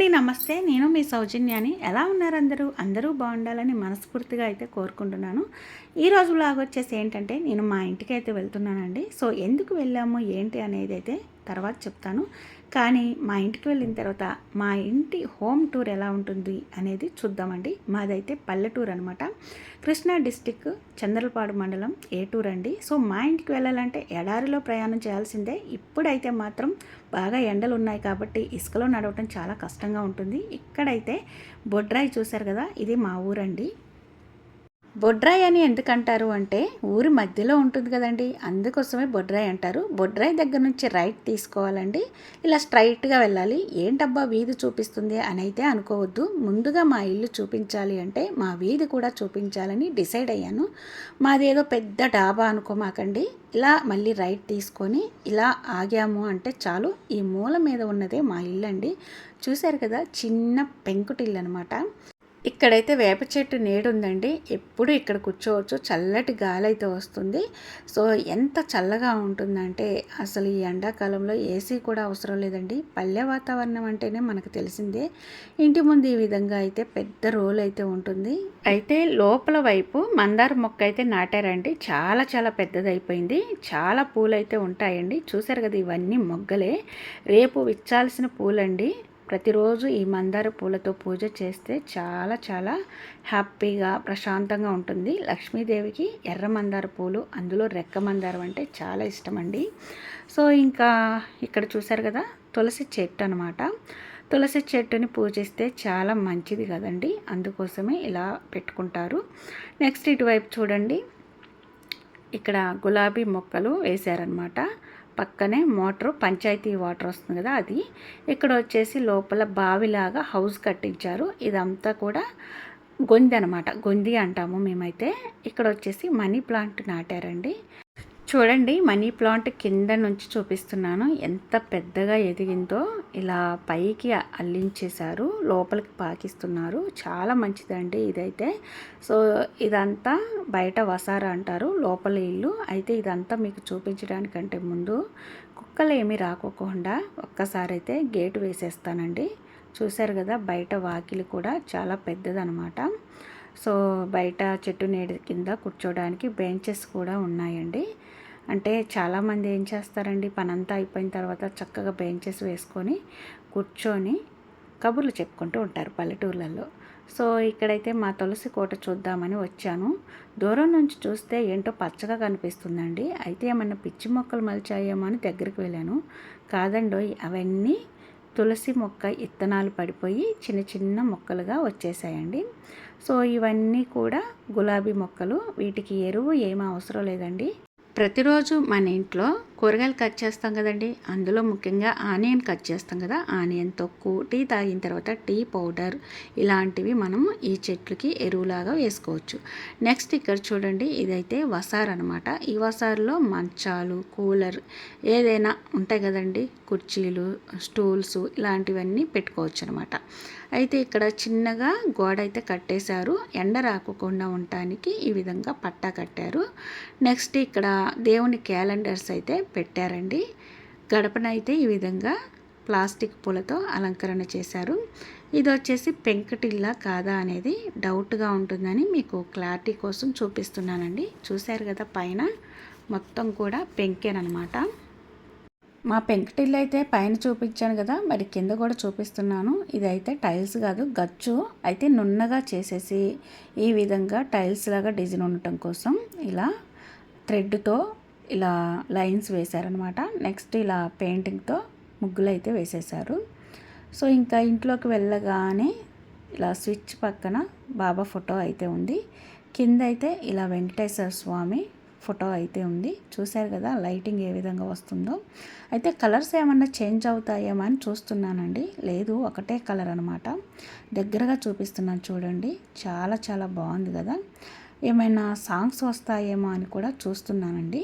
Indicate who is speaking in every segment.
Speaker 1: అండి నమస్తే. నేను మీ సౌజన్యాని. ఎలా ఉన్నారు అందరూ? అందరూ బాగుండాలని మనస్ఫూర్తిగా అయితే కోరుకుంటున్నాను. ఈరోజు బ్లాగ్ వచ్చేసి ఏంటంటే నేను మా ఇంటికి అయితే వెళ్తున్నానండి. సో ఎందుకు వెళ్ళాము ఏంటి అనేది అయితే తర్వాత చెప్తాను. కానీ మా ఇంటికి వెళ్ళిన తర్వాత మా ఇంటి హోమ్ టూర్ ఎలా ఉంటుంది అనేది చూద్దామండి. మాదైతే పల్లెటూరు అనమాట కృష్ణా డిస్టిక్ చంద్రపాడు మండలం ఏటూర్ అండి. సో మా ఇంటికి వెళ్ళాలంటే ఎడారిలో ప్రయాణం చేయాల్సిందే. ఇప్పుడైతే మాత్రం బాగా ఎండలు ఉన్నాయి కాబట్టి ఇసుకలో నడవటం చాలా కష్టంగా ఉంటుంది. ఇక్కడైతే బొడ్రాయి చూశారు కదా ఇది మా ఊరండి. బొడ్రాయి అని ఎందుకంటారు అంటే ఊరి మధ్యలో ఉంటుంది కదండి. అందుకోసమే బొడ్రాయి అంటారు. బొడ్రాయి దగ్గర నుంచి రైట్ తీసుకోవాలండి. ఇలా స్ట్రైట్గా వెళ్ళాలి. ఏంటబ్బా వీధి చూపిస్తుంది అని అయితే అనుకోవద్దు. ముందుగా మా ఇల్లు చూపించాలి అంటే మా వీధి కూడా చూపించాలని డిసైడ్ అయ్యాను. మాది ఏదో పెద్ద డాబా అనుకోమాకండి. ఇలా మళ్ళీ రైట్ తీసుకొని ఇలా ఆగాము అంటే చాలు. ఈ మూల మీద ఉన్నదే మా ఇల్లు అండి చూశారు కదా చిన్న పెంకుటిల్లు అనమాట ఇక్కడైతే వేప చెట్టు నీడుందండి. ఎప్పుడు ఇక్కడ కూర్చోవచ్చు. చల్లటి గాలి అయితే వస్తుంది. సో ఎంత చల్లగా ఉంటుందంటే అసలు ఈ ఎండాకాలంలో ఏసీ కూడా అవసరం లేదండి. పల్లె వాతావరణం అంటేనే మనకు తెలిసిందే. ఇంటి ముందు ఈ విధంగా అయితే పెద్ద రోల్ అయితే ఉంటుంది. అయితే లోపల వైపు మందార మొక్క అయితే నాటారండి. చాలా చాలా పెద్దదైపోయింది. చాలా పూలు అయితే ఉంటాయండి. చూసారు కదా ఇవన్నీ మొగ్గలే. రేపు విచ్చాల్సిన పూలండి. ప్రతిరోజు ఈ మందార పూలతో పూజ చేస్తే చాలా చాలా హ్యాపీగా ప్రశాంతంగా ఉంటుంది. లక్ష్మీదేవికి ఎర్ర మందార పూలు అందులో రెక్క మందారం అంటే చాలా ఇష్టం అండి సో ఇంకా ఇక్కడ చూసారు కదా తులసి చెట్టు అనమాట తులసి చెట్టుని పూజిస్తే చాలా మంచిది కదండి. అందుకోసమే ఇలా పెట్టుకుంటారు. నెక్స్ట్ ఇటువైపు చూడండి. ఇక్కడ గులాబీ మొక్కలు వేశారనమాట పక్కనే మోటార్ పంచాయతీ వాటర్ వస్తుంది కదా అది. ఇక్కడ వచ్చేసి లోపల బావిలాగా హౌస్ కట్టించారు. ఇదంతా కూడా గొంది అనమాట గొంది అంటాము మేమైతే. ఇక్కడ వచ్చేసి మనీ ప్లాంట్ నాటారండి. చూడండి మనీ ప్లాంట్ కింద నుంచి చూపిస్తున్నాను. ఎంత పెద్దగా ఎదిగిందో ఇలా పైకి అల్లించేశారు లోపలికి పాకిస్తున్నారు. చాలా మంచిదండి ఇదైతే. సో ఇదంతా బయట వసార అంటారు లోపల ఇల్లు. అయితే ఇదంతా మీకు చూపించడానికంటే ముందు కుక్కలు ఏమీ రాకోకుండా ఒక్కసారి అయితే గేటు వేసేస్తానండి. చూశారు కదా బయట వాకిలి కూడా చాలా పెద్దదనమాట. సో బయట చెట్టు నీడ కింద కూర్చోడానికి బెంచెస్ కూడా ఉన్నాయండి. అంటే చాలామంది ఏం చేస్తారండి? పనంతా అయిపోయిన తర్వాత చక్కగా బెంచెస్ వేసుకొని కూర్చొని కబుర్లు చెప్పుకుంటూ ఉంటారు పల్లెటూర్లలో. సో ఇక్కడైతే మా తులసి కోట చూద్దామని వచ్చాను. దూరం నుంచి చూస్తే ఏంటో పచ్చగా కనిపిస్తుందండి. అయితే ఏమన్నా పిచ్చి మొక్కలు మలిచాయేమో అని దగ్గరికి వెళ్ళాను. కాదండో అవన్నీ తులసి మొక్క ఇత్తనాలు పడిపోయి చిన్న చిన్న మొక్కలుగా వచ్చేసాయండి. సో ఇవన్నీ కూడా గులాబీ మొక్కలు. వీటికి ఎరువు ఏమీ అవసరం లేదండి. ప్రతిరోజు మన ఇంట్లో కూరగాయలు కట్ చేస్తాం కదండి. అందులో ముఖ్యంగా ఆనియన్ కట్ చేస్తాం కదా. ఆనియన్ తొక్కు టీ తాగిన తర్వాత టీ పౌడర్ ఇలాంటివి మనం ఈ చెట్లకి ఎరువులాగా వేసుకోవచ్చు. నెక్స్ట్ ఇక్కడ చూడండి ఇదైతే వసార్ అనమాట ఈ వసారులో మంచాలు కూలర్ ఏదైనా ఉంటాయి కదండి. కుర్చీలు స్టూల్స్ ఇలాంటివన్నీ పెట్టుకోవచ్చు అనమాట అయితే ఇక్కడ చిన్నగా గోడ అయితే కట్టేశారు. ఎండ రాకుండా ఉండటానికి ఈ విధంగా పట్టా కట్టారు. నెక్స్ట్ ఇక్కడ దేవుని క్యాలెండర్స్ అయితే పెట్టారండి. గడపనైతే ఈ విధంగా ప్లాస్టిక్ పూలతో అలంకరణ చేశారు. ఇది వచ్చేసి పెంకటిల్లా కాదా అనేది డౌట్గా ఉంటుందని మీకు క్లారిటీ కోసం చూపిస్తున్నానండి. చూశారు కదా పైన? మొత్తం కూడా పెంకేనమాట మా పెంకటిల్లు అయితే పైన చూపించాను కదా మరి కింద కూడా చూపిస్తున్నాను. ఇదైతే టైల్స్ కాదు గచ్చు. అయితే నున్నగా చేసేసి ఈ విధంగా టైల్స్ లాగా డిజైన్ ఉండటం కోసం ఇలా థ్రెడ్తో ఇలా లైన్స్ వేశారనమాట నెక్స్ట్ ఇలా పెయింటింగ్తో ముగ్గులు అయితే వేసేసారు సో ఇంకా ఇంట్లోకి వెళ్ళగానే ఇలా స్విచ్ పక్కన బాబా ఫోటో అయితే ఉంది. కింద అయితే ఇలా వెంకటేశ్వర స్వామి ఫోటో అయితే ఉంది. చూశారు కదా లైటింగ్ ఏ విధంగా వస్తుందో. అయితే కలర్స్ ఏమన్నా చేంజ్ అవుతాయేమో అని చూస్తున్నానండి. లేదు ఒకటే కలర్ అనమాట దగ్గరగా చూపిస్తున్నాను చూడండి. చాలా చాలా బాగుంది కదా. ఏమైనా సాంగ్స్ వస్తాయేమో అని కూడా చూస్తున్నానండి.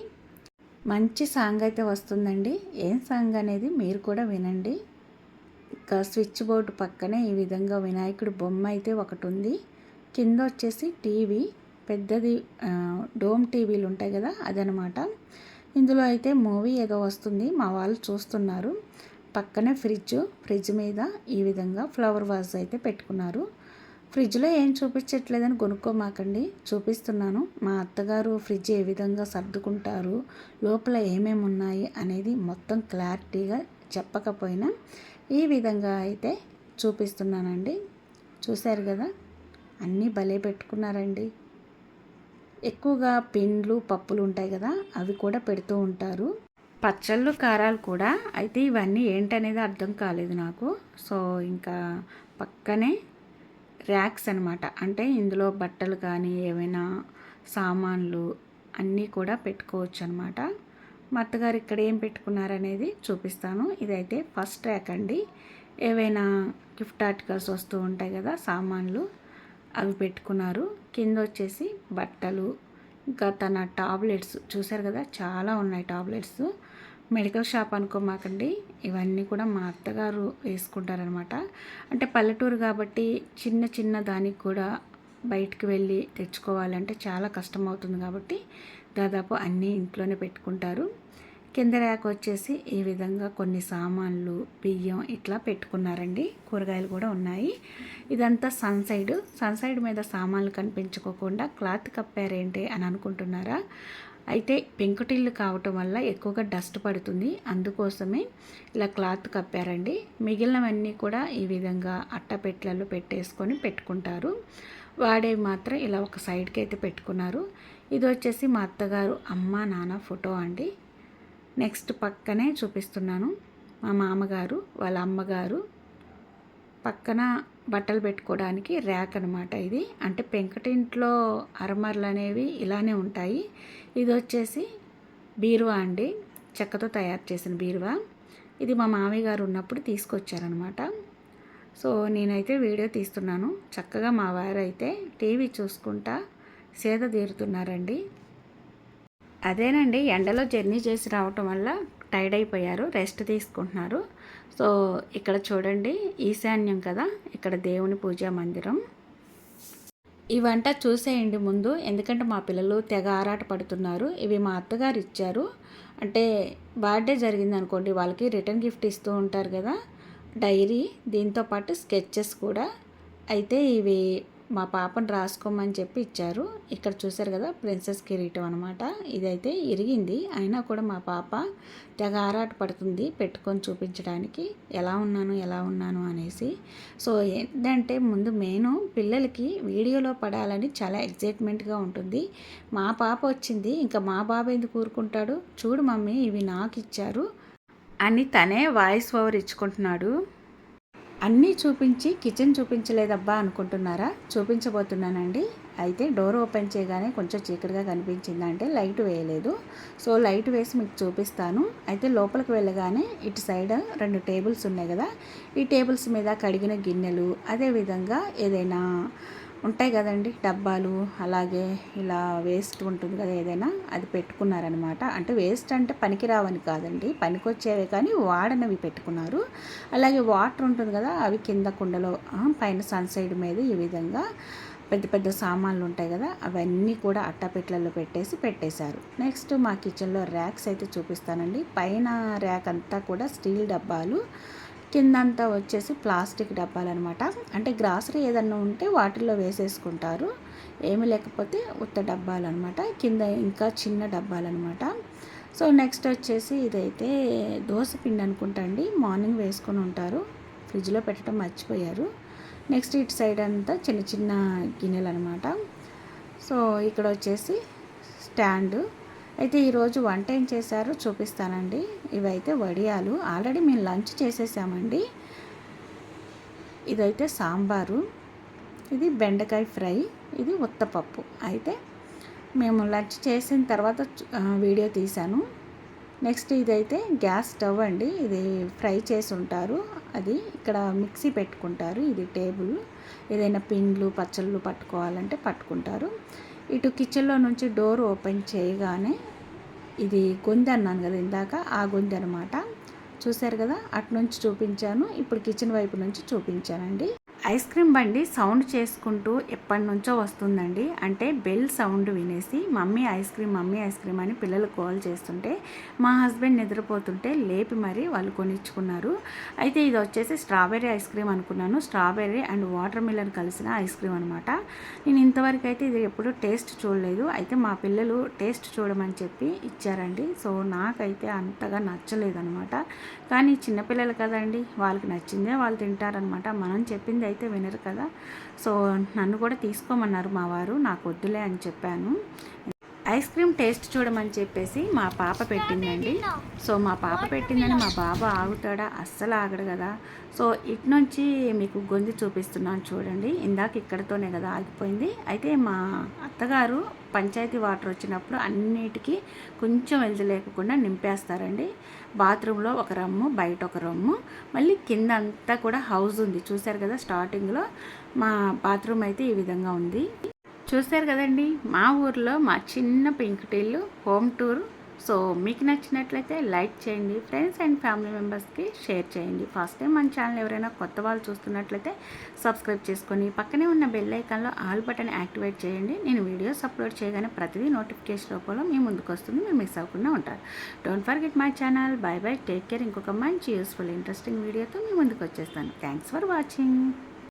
Speaker 1: మంచి సాంగ్ అయితే వస్తుందండి. ఏం సాంగ్ అనేది మీరు కూడా వినండి. ఇంకా స్విచ్ బోర్డు పక్కనే ఈ విధంగా వినాయకుడి బొమ్మ అయితే ఒకటి ఉంది కింద వచ్చేసి టీవీ పెద్దది డోమ్ టీవీలు ఉంటాయి కదా అదనమాట. ఇందులో అయితే మూవీ ఏదో వస్తుంది మా వాళ్ళు చూస్తున్నారు. పక్కనే ఫ్రిడ్జ్ ఫ్రిడ్జ్ మీద ఈ విధంగా ఫ్లవర్ వాజ్ అయితే పెట్టుకున్నారు. ఫ్రిడ్జ్లో ఏం చూపించట్లేదని కొనుక్కోమాకండి. చూపిస్తున్నాను. మా అత్తగారు ఫ్రిడ్జ్ ఏ విధంగా సర్దుకుంటారు లోపల ఏమేమి ఉన్నాయి అనేది మొత్తం క్లారిటీగా చెప్పకపోయినా ఈ విధంగా అయితే చూపిస్తున్నానండి. చూశారు కదా? అన్నీ భలే పెట్టుకున్నారండి. ఎక్కువగా పిండ్లు పప్పులు ఉంటాయి కదా అవి కూడా పెడుతూ ఉంటారు. పచ్చళ్ళు కారాలు కూడా. అయితే ఇవన్నీ ఏంటనేది అర్థం కాలేదు నాకు. సో ఇంకా పక్కనే ర్యాక్స్ అనమాట అంటే ఇందులో బట్టలు కానీ ఏమైనా సామాన్లు అన్నీ కూడా పెట్టుకోవచ్చు అనమాట మా అత్తగారు ఇక్కడ ఏం పెట్టుకున్నారనేది చూపిస్తాను. ఇదైతే ఫస్ట్ ర్యాక్ అండి. ఏవైనా గిఫ్ట్ ఆర్టికల్స్ వస్తూ ఉంటాయి కదా సామాన్లు అవి పెట్టుకున్నారు. కింద వచ్చేసి బట్టలు ఇంకా తన టాబ్లెట్స్ చూసారు కదా చాలా ఉన్నాయి టాబ్లెట్స్ మెడికల్ షాప్ అనుకోమాకండి. ఇవన్నీ కూడా మా అత్తగారు వేసుకుంటారనమాట. అంటే పల్లెటూరు కాబట్టి చిన్న చిన్న దానికి కూడా బయటికి వెళ్ళి తెచ్చుకోవాలంటే చాలా కష్టం అవుతుంది కాబట్టి దాదాపు అన్నీ ఇంట్లోనే పెట్టుకుంటారు. కింద ర్యాక్ వచ్చేసి ఈ విధంగా కొన్ని సామాన్లు బియ్యం ఇట్లా పెట్టుకున్నారండి. కూరగాయలు కూడా ఉన్నాయి. ఇదంతా సన్ సైడ్. సన్ సైడ్ మీద సామాన్లు కనిపించుకోకుండా క్లాత్ కప్పారేంటి అని అనుకుంటున్నారా? అయితే పెంకుటిల్లు కావటం వల్ల ఎక్కువగా డస్ట్ పడుతుంది. అందుకోసమే ఇలా క్లాత్ కప్పారండి. మిగిలినవన్నీ కూడా ఈ విధంగా అట్టపెట్లలో పెట్టేసుకొని పెట్టుకుంటారు. వాడేవి మాత్రం ఇలా ఒక సైడ్కి అయితే పెట్టుకున్నారు. ఇది వచ్చేసి మా అత్తగారు అమ్మ నాన్న ఫోటో అండి. నెక్స్ట్ పక్కనే చూపిస్తున్నాను మా మామగారు వాళ్ళ అమ్మగారు. పక్కన బట్టలు పెట్టుకోవడానికి ర్యాక్ అనమాట ఇది. అంటే పెంకటింట్లో అరమర్లు అనేవి ఇలానే ఉంటాయి. ఇది వచ్చేసి బీరువా అండి. చెక్కతో తయారు చేసిన బీరువా. ఇది మా మామయ్య గారు ఉన్నప్పుడు తీసుకొచ్చారనమాట సో నేనైతే వీడియో తీస్తున్నాను. చక్కగా మా వారు అయితే టీవీ చూసుకుంటా సేద తీరుతున్నారండి. అదేనండి ఎండలో జర్నీ చేసి రావటం వల్ల టైర్డ్ అయిపోయారు రెస్ట్ తీసుకుంటున్నారు. సో ఇక్కడ చూడండి ఈశాన్యం కదా? ఇక్కడ దేవుని పూజా మందిరం. ఈ వంట చూసేయండి ముందు ఎందుకంటే మా పిల్లలు తెగ ఆరాట పడుతున్నారు. ఇవి మా అత్తగారు ఇచ్చారు. అంటే బర్త్డే జరిగింది అనుకోండి వాళ్ళకి రిటర్న్ గిఫ్ట్ ఇస్తూ ఉంటారు కదా? డైరీ దీంతో పాటు స్కెచెస్ కూడా. అయితే ఇవి మా పాపను రాసుకోమని చెప్పి ఇచ్చారు. ఇక్కడ చూశారు కదా ప్రిన్సెస్ కిరీటం అనమాట ఇదైతే ఇరిగింది. అయినా కూడా మా పాప తెగ ఆరాట పడుతుంది పెట్టుకొని చూపించడానికి. ఎలా ఉన్నాను ఎలా ఉన్నాను అనేసి. సో ఏంటంటే ముందు నేను పిల్లలకి వీడియోలో పడాలని చాలా ఎగ్జైట్మెంట్గా ఉంటుంది. మా పాప వచ్చింది. ఇంకా మా బాబు ఎందుకు కూరుకుంటాడు చూడు మమ్మీ ఇవి నాకు ఇచ్చారు అని తనే వాయిస్ ఓవర్ ఇచ్చుకుంటున్నాడు. అన్నీ చూపించి కిచెన్ చూపించలేదబ్బా అనుకుంటున్నారా? చూపించబోతున్నానండి. అయితే డోర్ ఓపెన్ చేయగానే కొంచెం చీకటిగా కనిపించిందంటే లైట్ వేయలేదు. సో లైట్ వేసి మీకు చూపిస్తాను. అయితే లోపలికి వెళ్ళగానే ఇటు సైడ్ రెండు టేబుల్స్ ఉన్నాయి కదా. ఈ టేబుల్స్ మీద కడిగిన గిన్నెలు అదేవిధంగా ఏదైనా ఉంటాయి కదండి డబ్బాలు అలాగే ఇలా వేస్ట్ ఉంటుంది కదా ఏదైనా అది పెట్టుకున్నారనమాట. అంటే వేస్ట్ అంటే పనికిరావని కాదండి పనికొచ్చేవి కానీ వాడనవి పెట్టుకున్నారు. అలాగే వాటర్ ఉంటుంది కదా అవి కింద కుండలో పైన సన్ సైడ్ మీద ఈ విధంగా పెద్ద పెద్ద సామాన్లు ఉంటాయి కదా అవన్నీ కూడా అట్టపెట్లలో పెట్టేసి పెట్టేశారు. నెక్స్ట్ మా కిచెన్లో ర్యాక్స్ అయితే చూపిస్తానండి. పైన ర్యాక్ అంతా కూడా స్టీల్ డబ్బాలు కిందంతా వచ్చేసి ప్లాస్టిక్ డబ్బాలు అనమాట అంటే గ్రాసరీ ఏదన్నా ఉంటే వాటిల్లో వేసేసుకుంటారు. ఏమి లేకపోతే ఉత్త డబ్బాలు అనమాట కింద ఇంకా చిన్న డబ్బాలు అనమాట సో నెక్స్ట్ వచ్చేసి ఇదైతే దోశ పిండి అనుకుంటా అండి. మార్నింగ్ వేసుకొని ఉంటారు. ఫ్రిడ్జ్లో పెట్టడం మర్చిపోయారు. నెక్స్ట్ ఇటు సైడ్ అంతా చిన్న చిన్న గిన్నెలు అనమాట సో ఇక్కడ వచ్చేసి స్టాండు. అయితే ఈరోజు వంట ఏం చేశారో చూపిస్తానండి. ఇవైతే వడియాలు. ఆల్రెడీ మేము లంచ్ చేసేసామండి. ఇదైతే సాంబారు. ఇది బెండకాయ ఫ్రై. ఇది ఉత్తపప్పు. అయితే మేము లంచ్ చేసిన తర్వాత వీడియో తీశాను. నెక్స్ట్ ఇదైతే గ్యాస్ స్టవ్ అండి. ఇది ఫ్రై చేసి ఉంటారు. అది ఇక్కడ మిక్సీ పెట్టుకుంటారు. ఇది టేబుల్. ఏదైనా పిండ్లు పచ్చళ్ళు పట్టుకోవాలంటే పట్టుకుంటారు. ఇటు కిచెన్లో నుంచి డోర్ ఓపెన్ చేయగానే ఇది గొంతు అన్నాను కదా ఇందాక ఆ గొంతు అనమాట చూశారు కదా అటు నుంచి చూపించాను ఇప్పుడు కిచెన్ వైపు నుంచి చూపించానండి. ఐస్ క్రీమ్ బండి సౌండ్ చేసుకుంటూ ఎప్పటి నుంచో వస్తుందండి. అంటే బెల్ సౌండ్ వినేసి mummy ice cream mummy ice cream అని పిల్లలు కాల్ చేస్తుంటే మా హస్బెండ్ నిద్రపోతుంటే లేపి మరీ వాళ్ళు కొనిచ్చుకున్నారు. అయితే ఇది వచ్చేసి స్ట్రాబెర్రీ ఐస్ క్రీమ్ అనుకున్నాను. స్ట్రాబెర్రీ అండ్ వాటర్ మిలన్ కలిసిన ఐస్ క్రీమ్ అనమాట నేను ఇంతవరకు అయితే ఇది ఎప్పుడు టేస్ట్ చూడలేదు. అయితే మా పిల్లలు టేస్ట్ చూడమని చెప్పి ఇచ్చారండి. సో నాకైతే అంతగా నచ్చలేదు అనమాట కానీ చిన్నపిల్లలు కదండి వాళ్ళకి నచ్చిందే వాళ్ళు తింటారనమాట మనం చెప్పింది అయితే వినరు కదా. సో నన్ను కూడా తీసుకోమన్నారు మా వారు. నాకు వద్దులే అని చెప్పాను. ఐస్ క్రీమ్ టేస్ట్ చూడమని చెప్పేసి మా పాప పెట్టిందండి. సో మా పాప పెట్టిందని మా బాబా ఆగుతాడా? అస్సలు ఆగడు కదా. సో ఇటు నుంచి మీకు గొంతు చూపిస్తున్నాను చూడండి. ఇందాక ఇక్కడతోనే కదా ఆగిపోయింది. అయితే మా అత్తగారు పంచాయతీ వాటర్ వచ్చినప్పుడు అన్నిటికీ కొంచెం వెళ్తు లేకుండా నింపేస్తారండి. బాత్రూంలో ఒక రమ్ము బయట ఒక రమ్ము. మళ్ళీ కింద అంతా కూడా హౌస్ ఉంది. చూశారు కదా స్టార్టింగ్లో. మా బాత్రూమ్ అయితే ఈ విధంగా ఉంది. చూశారు కదండి మా ఊర్లో మా చిన్న పెంకుటిల్లు హోమ్ టూర్. సో మీకు నచ్చినట్లయితే లైక్ చేయండి ఫ్రెండ్స్ అండ్ ఫ్యామిలీ మెంబర్స్కి షేర్ చేయండి. ఫస్ట్ టైం మన ఛానల్ ఎవరైనా కొత్త వాళ్ళు చూస్తున్నట్లయితే సబ్స్క్రైబ్ చేసుకొని పక్కనే ఉన్న బెల్ ఐకాన్లో ఆల్ బటన్ యాక్టివేట్ చేయండి. నేను వీడియోస్ అప్లోడ్ చేయగానే ప్రతిదీ నోటిఫికేషన్ రూపంలో మీ ముందుకు వస్తుంది మీరు మిస్ అవ్వకుండా ఉంటారు. Don't forget my channel bye bye take care ఇంకొక మంచి యూస్ఫుల్ ఇంట్రెస్టింగ్ వీడియోతో మీ ముందుకు వచ్చేస్తాను. Thanks for watching